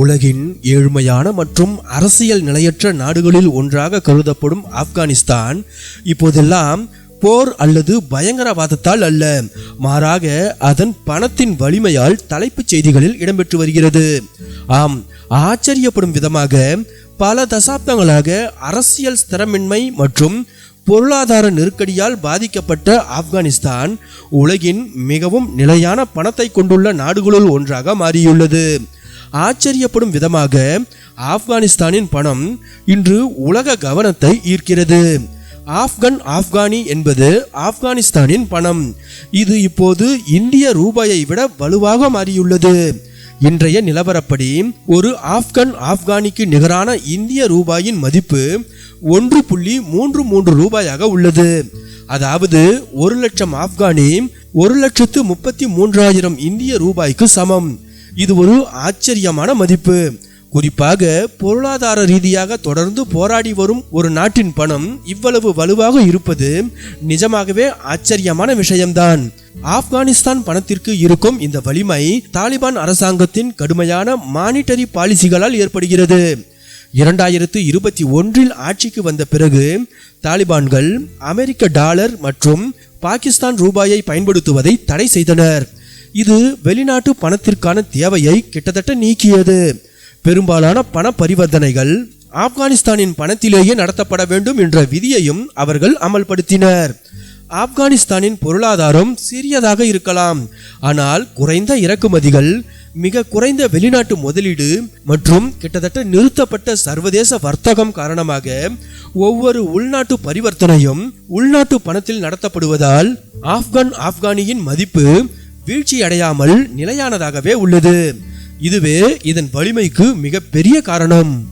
உலகின் ஏழ்மையான மற்றும் அரசியல் நிலையற்ற நாடுகளில் ஒன்றாக கருதப்படும் ஆப்கானிஸ்தான் இப்போதெல்லாம் போர் அல்லது பயங்கரவாதத்தால் அல்ல. மாறாக அதன் பணத்தின் வலிமையால் தலைப்புச் செய்திகளில் இடம்பெற்று வருகிறது. ஆம் ஆச்சரியப்படும் விதமாக பல தசாப்தங்களாக அரசியல் ஸ்திரமின்மை மற்றும் பொருளாதார நெருக்கடியால் பாதிக்கப்பட்ட ஆப்கானிஸ்தான் உலகின் மிகவும் நிலையான பணத்தை கொண்டுள்ள நாடுகளுள் ஒன்றாக மாறியுள்ளது. ஆச்சரியப்படும் விதமாக ஆப்கானிஸ்தானின் பணம் இன்று உலக கவனத்தை ஈர்க்கிறது. ஆப்கன் ஆப்கானி என்பது ஆப்கானிஸ்தானின் பணம். இது இப்போது இந்திய ரூபாயை விட வலுவாக மாறியுள்ளது. இன்றைய நிலவரப்படி ஒரு ஆப்கன் ஆப்கானிக்கு நிகரான இந்திய ரூபாயின் மதிப்பு ஒன்று புள்ளி மூன்று மூன்று ரூபாயாக உள்ளது. அதாவது ஒரு லட்சம் ஆப்கானி ஒரு லட்சத்து முப்பத்தி மூன்றாயிரம் இந்திய ரூபாய்க்கு சமம். இது ஒரு ஆச்சரியமான மதிப்பு. குறிப்பாக பொருளாதார ரீதியாக தொடர்ந்து போராடி வரும் ஒரு நாட்டின் பணம் இவ்வளவு வலுவாக இருப்பது நிஜமாகவே ஆச்சரியமான விஷயம்தான். ஆப்கானிஸ்தான் பணத்திற்கு இருக்கும் இந்த வலிமை தாலிபான் அரசாங்கத்தின் கடுமையான மானிட்டரி பாலிசிகளால் ஏற்படுகிறது. இரண்டாயிரத்து இருபத்தி ஒன்றில் ஆட்சிக்கு வந்த பிறகு தாலிபான்கள் அமெரிக்க டாலர் மற்றும் பாகிஸ்தான் ரூபாயை பயன்படுத்துவதை தடை செய்தனர். இது வெளிநாட்டு பணத்திற்கான தேவையை கிட்டத்தட்ட நீக்கியது. பெரும்பாலான பண பரிவர்த்தனைகள் ஆப்கானிஸ்தானின் பணத்திலேயே நடத்தப்பட வேண்டும் என்ற விதியையும் அவர்கள் அமல்படுத்தினர். ஆப்கானிஸ்தானின் பொருளாதாரம் சிறியதாக இருக்கலாம். ஆனால் குறைந்த இறக்குமதிகள் மிக குறைந்த வெளிநாட்டு முதலீடு மற்றும் கிட்டத்தட்ட நிறுத்தப்பட்ட சர்வதேச வர்த்தகம் காரணமாக ஒவ்வொரு உள்நாட்டு பரிவர்த்தனையும் உள்நாட்டு பணத்தில் நடத்தப்படுவதால் ஆப்கான் ஆப்கானியின் மதிப்பு வீழ்ச்சி அடையாமல் நிலையானதாகவே உள்ளது. இதுவே இதன் வலிமைக்கு மிக பெரிய காரணம்.